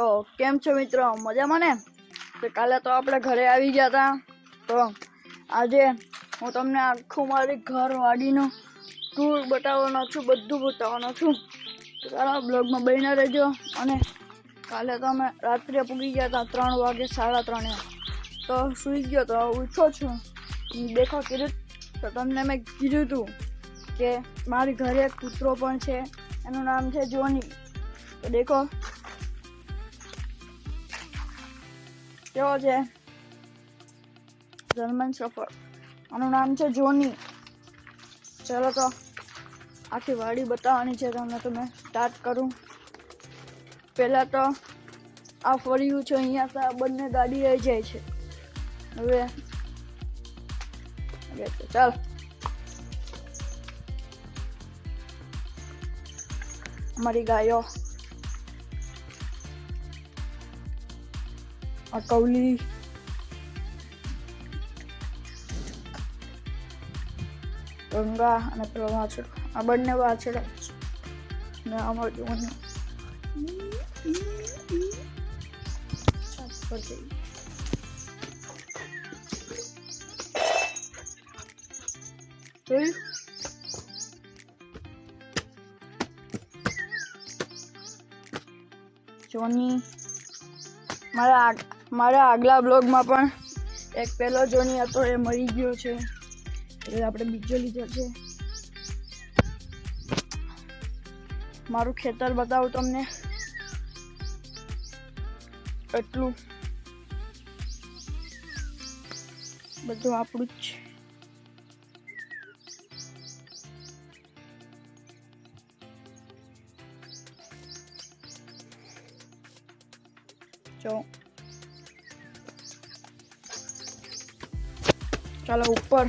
તો કેમ છો મિત્રો? મજામાં ને? તો કાલે તો આપણે ઘરે આવી ગયા હતા તો આજે હું તમને આખું મારી ઘર વાડીનો ટૂર બતાવવાનો છું, બધું બતાવવાનો છું. તો ચાલો બ્લોગમાં બહીને રહેજો અને કાલે તો અમે રાત્રે પૂગી ગયા હતા ત્રણ વાગે, સાડા ત્રણે. તો સૂઈ ગયો તો ઉઠો છું. દેખો કીધું તો તમને મેં કીધું હતું કે મારી ઘરે એક કૂતરો પણ છે. એનું નામ છે જોની. તો દેખો કેવો છે? જર્મન સફર આનું નામ છે જોની. ચલો તો આખી વાડી બતાવવાની છે તમને તો મેં સ્ટાર્ટ કરું. પહેલાં તો આ ફર્યું છે, અહીંયા તો બંને ગાડી રહી જાય છે. હવે ચાલ. અમારી ગાયો આ કૌલી ગંગા અને વાછડો આ બંને વાછડા ને અમારું જોવાનું જોયું જોની મારા મારા આગલા બ્લોગમાં પણ એક પહેલો જોની હતો, એ મરી ગયો છે. એટલે આપણે બીજો લીધો છે. મારું ખેતર બતાવું તમને. એટલું. બધું આપણું જ છે. જો. ચાલો ઉપર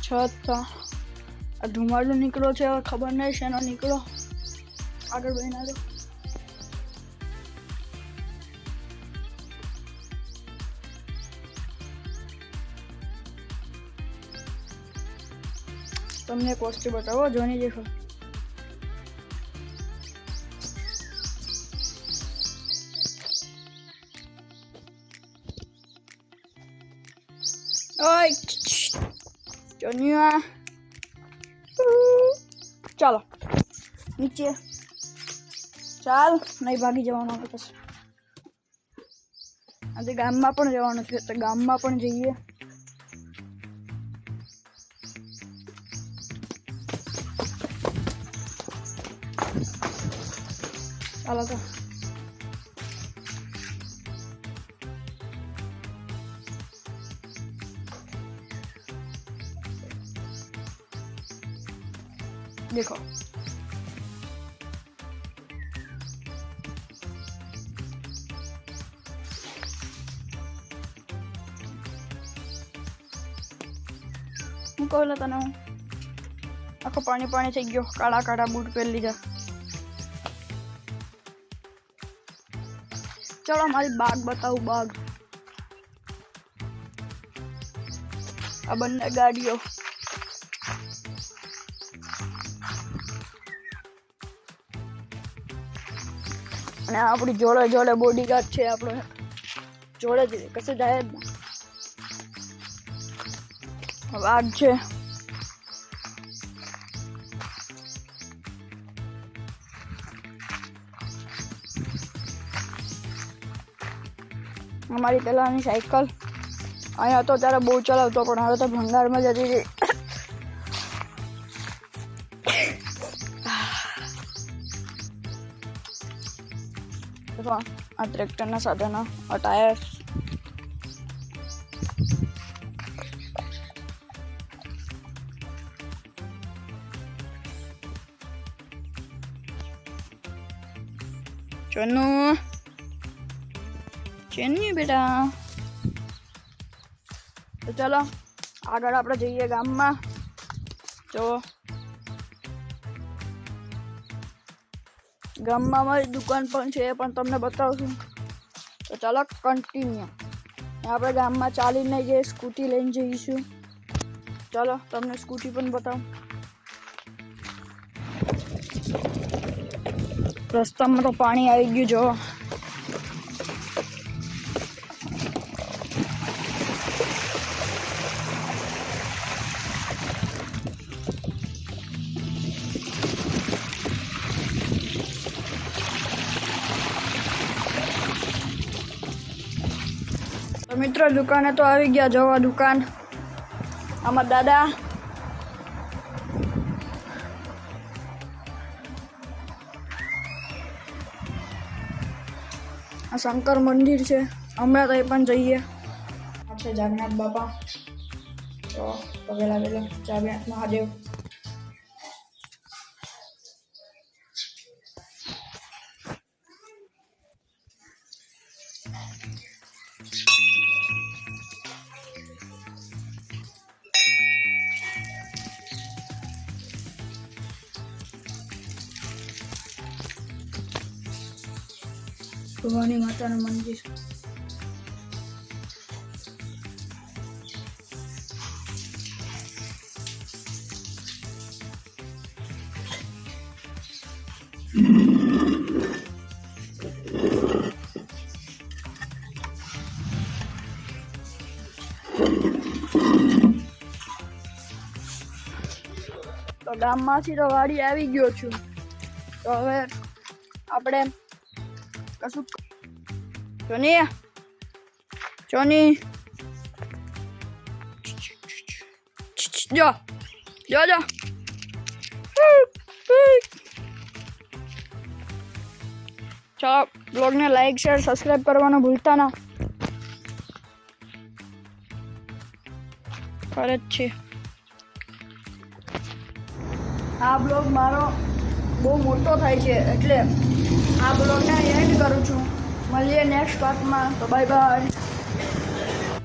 છત આ ધુમાડો નીકળ્યો છે હવે ખબર નહીં શેનો નીકળો આગળ બહીના દો તમને એક બતાવો જોની દેખો ઓય જોનિયા ચાલો નીચે ચાલ નહીં ભાગી જવાનું આપણે પછી આજે ગામમાં પણ જવાનું છે તો ગામમાં પણ જઈએ ચાલો તો देखो હું કહું તને હું. આખો પાણી પાણી થઈ ગયો. કાળા કાળા બૂટ પહેરી લીધા. ચલો મારી બાગ બતાવું બાગ. આ બંને ગાડીઓ. અને આપણી જોડે જોડે બોડીગાર્ડ છે આપણે. જોડે જ કશે જાય જ હવે છે. અમારી પહેલાંની સાયકલ અહીંયા તો ત્યારે બહુ ચલાવતો, પણ હવે તો ભંગારમાં જતી રહી. તો આ ટ્રેક્ટરના સાધનો આ ટાયર ચનુ ચેન્ની બેટા. તો ચલો, આગળ આપણે જઈએ ગામમાં. જો ગામમાં મારી દુકાન પણ છે એ પણ તમને બતાવશું. તો ચાલો કન્ટિન્યુ આપણે ગામમાં ચાલીને જઈએ સ્કૂટી લઈને જઈશું. ચાલો, તમને સ્કૂટી પણ બતાવું. રસ્તામાં તો પાણી આવી ગયું, જો. તો મિત્રો, દુકાને તો આવી ગયા, જવા દુકાન. આમાં દાદા. આ શંકર મંદિર છે. હમણાં તો એ પણ જઈએ. આ છે જાગનાથ બાપા. તો પગે લાગેલા જાગનાથ મહાદેવ. ભવાની માતાનું મંદિર. તો ગામમાંથી તો વાડી આવી ગયો છું. તો હવે આપણે કશું Johnny. જોની જો જો જો ચાલો બ્લોગને લાઈક શેર સબસ્ક્રાઈબ કરવાનું ભૂલતા ના. ફરજ છે આ બ્લોગ મારો બહુ મોટો થાય છે, એટલે આ બ્લોગને એન્ડ કરું છું. મળીએ નેક્સ્ટ પાર્ટમાં તો બાય બાય